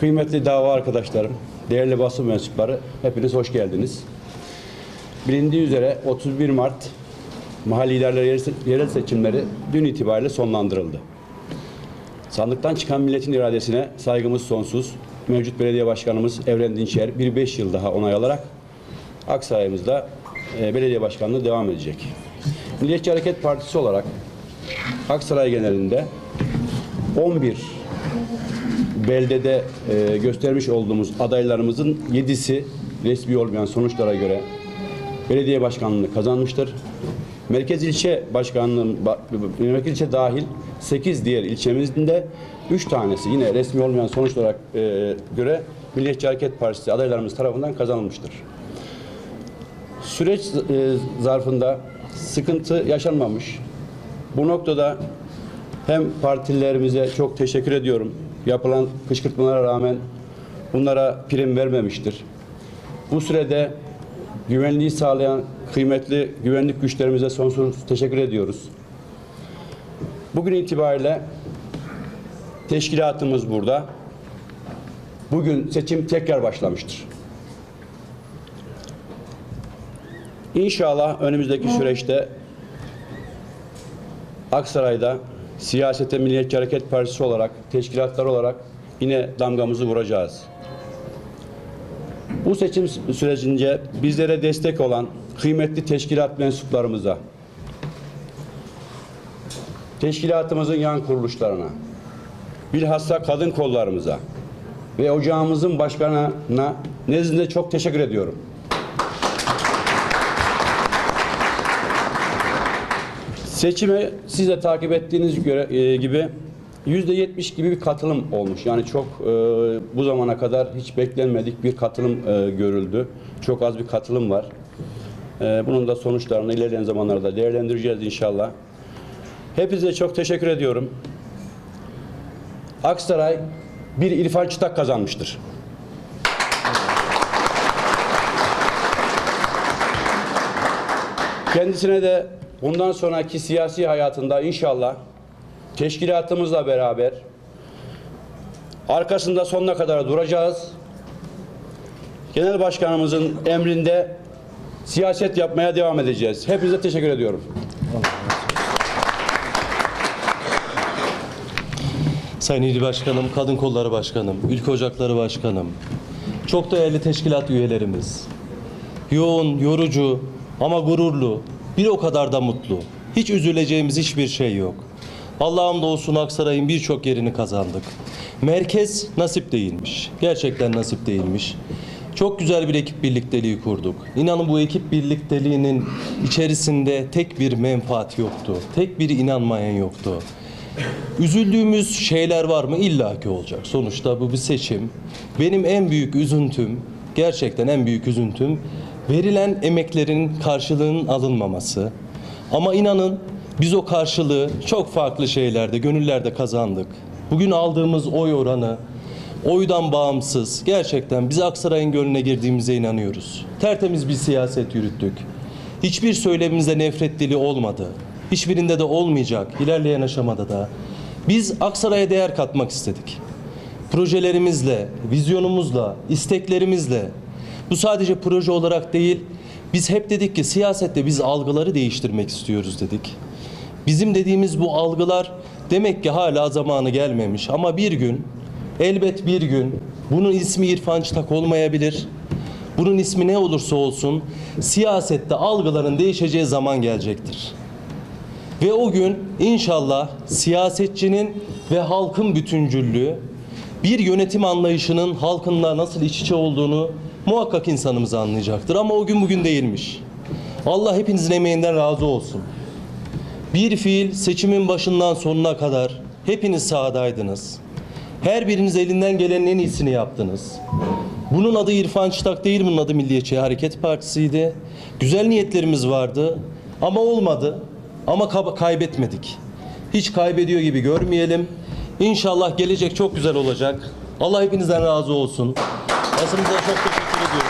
Kıymetli dava arkadaşlarım, değerli basın mensupları, hepiniz hoş geldiniz. Bilindiği üzere 31 Mart mahalli idareli yerel- yerel seçimleri dün itibariyle sonlandırıldı. Sandıktan çıkan milletin iradesine saygımız sonsuz. Mevcut belediye başkanımız Evren Dinçer bir beş yıl daha onay alarak Aksaray'ımızda e, belediye başkanlığı devam edecek. Milliyetçi Hareket Partisi olarak Aksaray genelinde 11 beldede e, göstermiş olduğumuz adaylarımızın 7'si resmi olmayan sonuçlara göre belediye başkanlığını kazanmıştır. Merkez ilçe başkanlığının ba- merkez ilçe dahil 8 diğer ilçemizin de 3 tanesi yine resmi olmayan sonuçlara e, göre Milliyetçi Hareket Partisi adaylarımız tarafından kazanılmıştır. Süreç e, zarfında sıkıntı yaşanmamış. Bu noktada hem partilerimize çok teşekkür ediyorum. Yapılan kışkırtmalara rağmen bunlara prim vermemiştir. Bu sürede güvenliği sağlayan kıymetli güvenlik güçlerimize sonsuz teşekkür ediyoruz. Bugün itibariyle teşkilatımız burada. Bugün seçim tekrar başlamıştır. İnşallah önümüzdeki süreçte Aksaray'da siyasete Milliyetçi Hareket Partisi olarak, teşkilatlar olarak yine damgamızı vuracağız. Bu seçim sürecince bizlere destek olan kıymetli teşkilat mensuplarımıza, teşkilatımızın yan kuruluşlarına, bilhassa kadın kollarımıza ve ocağımızın başkanına nezdinde çok teşekkür ediyorum. Seçime siz de takip ettiğiniz göre, e, gibi yüzde yetmiş gibi bir katılım olmuş. Yani çok e, bu zamana kadar hiç beklenmedik bir katılım e, görüldü. Çok az bir katılım var. E, bunun da sonuçlarını ilerleyen zamanlarda değerlendireceğiz inşallah. Hepinize çok teşekkür ediyorum. Aksaray bir İrfan Çıtak kazanmıştır. Kendisine de bundan sonraki siyasi hayatında inşallah teşkilatımızla beraber arkasında sonuna kadar duracağız. Genel Başkanımızın emrinde siyaset yapmaya devam edeceğiz. Hepinize teşekkür ediyorum. Sayın İl Başkanım, Kadın Kolları Başkanım, Ülke Ocakları Başkanım, çok değerli teşkilat üyelerimiz, yoğun, yorucu ama gururlu, bir o kadar da mutlu. Hiç üzüleceğimiz hiçbir şey yok. Allah'ım olsun Aksaray'ın birçok yerini kazandık. Merkez nasip değilmiş. Gerçekten nasip değilmiş. Çok güzel bir ekip birlikteliği kurduk. İnanın bu ekip birlikteliğinin içerisinde tek bir menfaat yoktu. Tek bir inanmayan yoktu. Üzüldüğümüz şeyler var mı? İlla ki olacak. Sonuçta bu bir seçim. Benim en büyük üzüntüm, gerçekten en büyük üzüntüm verilen emeklerin karşılığının alınmaması. Ama inanın biz o karşılığı çok farklı şeylerde, gönüllerde kazandık. Bugün aldığımız oy oranı oydan bağımsız. Gerçekten biz Aksaray'ın gönlüne girdiğimize inanıyoruz. Tertemiz bir siyaset yürüttük. Hiçbir söylemimize nefret dili olmadı. Hiçbirinde de olmayacak ilerleyen aşamada da. Biz Aksaray'a değer katmak istedik. Projelerimizle, vizyonumuzla, isteklerimizle bu sadece proje olarak değil, biz hep dedik ki siyasette biz algıları değiştirmek istiyoruz dedik. Bizim dediğimiz bu algılar demek ki hala zamanı gelmemiş ama bir gün elbet bir gün bunun ismi İrfan Çıtak olmayabilir. Bunun ismi ne olursa olsun siyasette algıların değişeceği zaman gelecektir. Ve o gün inşallah siyasetçinin ve halkın bütüncüllüğü bir yönetim anlayışının halkınla nasıl iç içe olduğunu muhakkak insanımız anlayacaktır. Ama o gün bugün değilmiş. Allah hepinizin emeğinden razı olsun. Bir fiil seçimin başından sonuna kadar hepiniz sahadaydınız. Her biriniz elinden gelenin en iyisini yaptınız. Bunun adı İrfan Çıtak değil, bunun adı Milliyetçi Hareket Partisi'ydi. Güzel niyetlerimiz vardı ama olmadı. Ama kaybetmedik. Hiç kaybediyor gibi görmeyelim. İnşallah gelecek çok güzel olacak. Allah hepinizden razı olsun. Basınıza çok teşekkür Дякую.